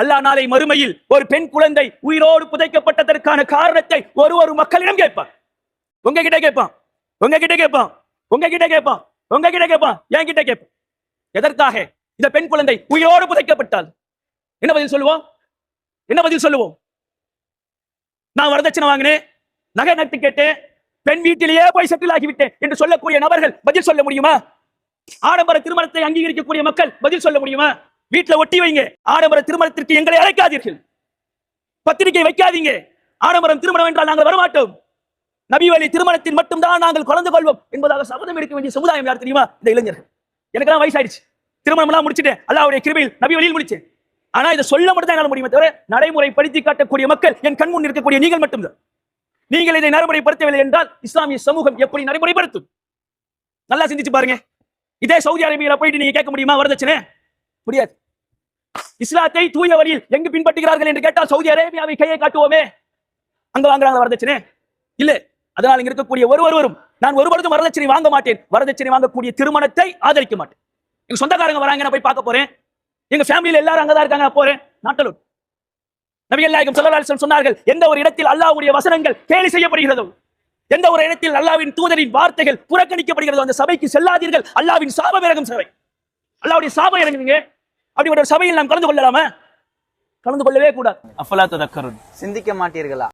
அல்லாஹ் நாளை மறுமையில் ஒரு பெண் குழந்தை உயிரோடு புதைக்கப்பட்டதற்கான காரணத்தை ஒரு ஒரு மக்களிடம் கேட்பான் உங்ககிட்ட கேட்பான். உங்ககிட்ட கேட்பான். உங்ககிட்ட கேட்பான். உங்ககிட்ட கேட்பான். என்கிட்ட கேட்பான். எதற்காக? இந்த பெண் குழந்தை உயிரோடு புதைக்கப்பட்டால் என்ன பதில் சொல்லுவோம்? என்ன பதில் சொல்லுவோம்? நான் வரதட்சணை வாங்கினேன். நகை நட்டு கேட்டேன். பெண் வீட்டிலேயே போய் செட்டில் ஆகிவிட்டேன் என்று சொல்லக்கூடிய நபர்கள் பதில் சொல்ல முடியுமா? ஆடம்பர திருமணத்தை அங்கீகரிக்கக்கூடிய மக்கள் பதில் சொல்ல முடியுமா? வீட்டுல ஒட்டி வைங்க. ஆடம்பர திருமணத்திற்கு எங்களை அழைக்காதீர்கள். பத்திரிகை வைக்காதீங்க. ஆடம்பரம் திருமணம் என்றால் நாங்கள் வரமாட்டோம். நபி வழி திருமணத்தில் மட்டும்தான் நாங்கள் கலந்து கொள்வோம் என்பதாக சபதம் எடுக்க வேண்டிய சமுதாயம் யார் தெரியுமா? இந்த இளைஞர்கள். எனக்கெல்லாம் வயசாயிடுச்சு. திருமணம் எல்லாம் முடிச்சிட்டேன். அல்லாவுடைய கிருபையில் நபி வழியில் முடிச்சேன். ஆனா இதை சொல்ல மட்டும் தான் முடியுமே தவிர நடைமுறைப்படுத்தி காட்டக்கூடிய மக்கள் என் கண் முன் இருக்கக்கூடிய நீங்கள் மட்டும்தான். நீங்கள் இதை நடைமுறைப்படுத்தவில்லை என்றால் இஸ்லாமிய சமூகம் எப்படி நடைமுறைப்படுத்தும்? நல்லா சிந்திச்சு பாருங்க. இதே சவுதி அரேபியால போயிட்டு நீங்க கேட்க முடியுமா? வரதட்சணை? முடியாது. இஸ்லாத்தை தூய வழியில் எங்கு பின்பற்றுகிறார்கள் என்று கேட்டால் சவுதி அரேபியாவை கையை காட்டுவோமே. அங்க வாங்குறாங்க வரதட்சணை? இல்ல. அதனால் இங்க இருக்கக்கூடிய ஒரு ஒருவரும் நான் ஒரு பொழுதும் வரதட்சணை வாங்க மாட்டேன். வரதட்சணை வாங்கக்கூடிய திருமணத்தை ஆதரிக்க மாட்டேன். எங்க சொந்தக்காரங்க வராங்க நான் போய் பார்க்க போறேன். எங்க ஃபேமிலியில எல்லாரும் அங்கதான் இருக்காங்க நான் போறேன். நாட்டலூர். நபிகள் நாயகம் சொல்லலாசன் சொன்னார்கள் எந்த ஒரு இடத்தில் அல்லாவுடைய வசனங்கள் கேலி செய்யப்படுகிறதோ எந்த ஒரு இடத்தில் அல்லாவின் தூதரின் வார்த்தைகள் புறக்கணிக்கப்படுகிறதோ அந்த சபைக்கு செல்லாதீர்கள். அல்லாவின் சாபம் இறங்கும் சபை. அல்லாவுடைய சாபம் இறங்குங்க அப்படிப்பட்ட சபையில் நாம் கலந்து கொள்ளலாமா? கலந்து கொள்ளவே கூடாது. அஃபலா ததக்கருன். சிந்திக்க மாட்டீர்களா?